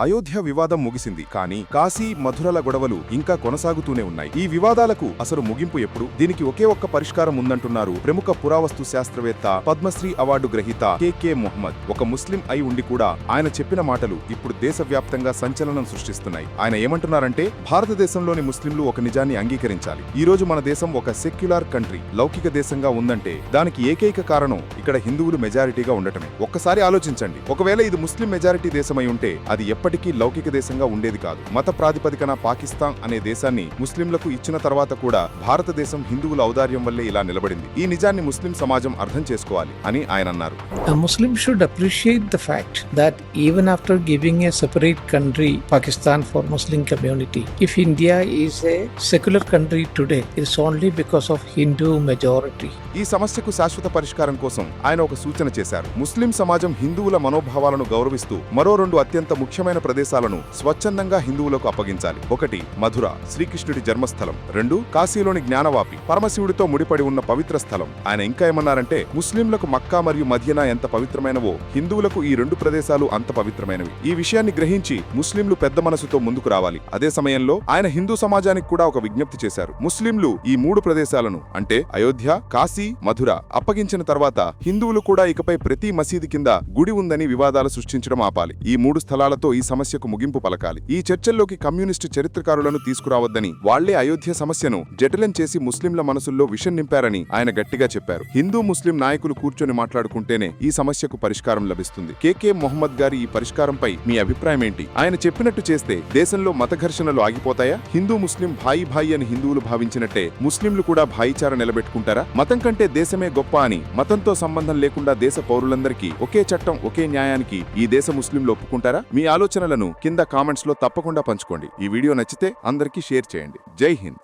అయోధ్య వివాదం ముగిసింది. కానీ కాశీ మధురల గొడవలు ఇంకా కొనసాగుతూనే ఉన్నాయి. ఈ వివాదాలకు అసలు ముగింపు ఎప్పుడు? దీనికి ఒకే ఒక్క పరిష్కారం ఉందంటున్నారు ప్రముఖ పురావస్తు శాస్త్రవేత్త పద్మశ్రీ అవార్డు గ్రహీత కెకే మొహమ్మద్. ఒక ముస్లిం అయి ఉండి కూడా ఆయన చెప్పిన మాటలు ఇప్పుడు దేశవ్యాప్తంగా సంచలనం సృష్టిస్తున్నాయి. ఆయన ఏమంటున్నారంటే భారతదేశంలోని ముస్లింలు ఒక నిజాన్ని అంగీకరించాలి. ఈ రోజు మన దేశం ఒక సెక్యులార్ కంట్రీ లౌకిక దేశంగా ఉందంటే దానికి ఏకైక కారణం ఇక్కడ హిందువులు మెజారిటీగా ఉండటమే. ఒక్కసారి ఆలోచించండి. ఒకవేళ ఇది ముస్లిం మెజారిటీ దేశమై ఉంటే అది ఎప్పటికీ లౌకిక దేశంగా ఉండేది కాదు. మత ప్రాతిపదికన పాకిస్తాన్ అనే దేశాన్ని ముస్లింలకు ఇచ్చిన తర్వాత కూడా భారతదేశం హిందువుల ఔదార్యం వల్లే ఇలా నిలబడింది. ఈ నిజాన్ని ముస్లిం సమాజం అర్థం చేసుకోవాలి అని ఆయన అన్నారు. Muslim should appreciate the fact that even after giving a separate country, Pakistan for Muslim community, if India is a secular country today, it's only because of Hindu majority. ఈ సమస్యకు శాశ్వత పరిష్కారం కోసం ఆయన ఒక సూచన చేశారు. ముస్లిం సమాజం హిందువుల మనోభావాలను గౌరవిస్తూ మరో రెండు అత్యంత ముఖ్యమైన ప్రదేశాలను స్వచ్ఛందంగా హిందువులకు అప్పగించాలి. ఒకటి మధుర శ్రీకృష్ణుడి జన్మస్థలం. రెండు కాశీలోని జ్ఞానవాపి పరమశివుడితో ముడిపడి ఉన్న పవిత్ర స్థలం. ఆయన ఇంకా ఏమన్నారంటే ముస్లింలకు మక్కా మరియు మధ్యన ఎంత పవిత్రమైనవో హిందువులకు ఈ రెండు ప్రదేశాలు అంత పవిత్రమైనవి. ఈ విషయాన్ని గ్రహించి ముస్లింలు పెద్ద మనసుతో ముందుకు రావాలి. అదే సమయంలో ఆయన హిందూ సమాజానికి కూడా ఒక విజ్ఞప్తి చేశారు. ముస్లింలు ఈ మూడు ప్రదేశాలను అంటే అయోధ్య కాశీ మధుర అప్పగించిన తర్వాత హిందువులు కూడా ఇకపై ప్రతి మసీదు కింద గుడి ఉందని వివాదాలు సృష్టించడం ఆపాలి. ఈ మూడు స్థలాలతో ఈ సమస్యకు ముగింపు పలకాలి. ఈ చర్చల్లోకి కమ్యూనిస్టు చరిత్రకారులను తీసుకురావద్దని వాళ్ళే అయోధ్య సమస్యను జటిలం చేసి ముస్లింల మనసుల్లో విషం నింపారని ఆయన గట్టిగా చెప్పారు. హిందూ ముస్లిం నాయకులు కూర్చొని మాట్లాడుకుంటేనే ఈ సమస్యకు పరిష్కారం లభిస్తుంది. కేకే మొహమ్మద్ గారి ఈ పరిష్కారంపై మీ అభిప్రాయం ఏంటి ఆయన చెప్పినట్టు చేస్తే దేశంలో మత ఘర్షణలు ఆగిపోతాయా? హిందూ ముస్లిం భాయి భాయి అని హిందువులు భావించినట్టే ముస్లింలు కూడా భాయిచార నిలబెట్టుకుంటారా? మతం కంటే దేశమే గొప్ప అని మతంతో సంబంధం లేకుండా దేశ పౌరులందరికీ ఒకే చట్టం ఒకే న్యాయానికి ఈ దేశ ముస్లింలు ఒప్పుకుంటారా? మీ ఆలోచనలను కింద కామెంట్స్లో తప్పకుండా పంచుకోండి. ఈ వీడియో నచ్చితే అందరికీ షేర్ చేయండి. జై హింద్.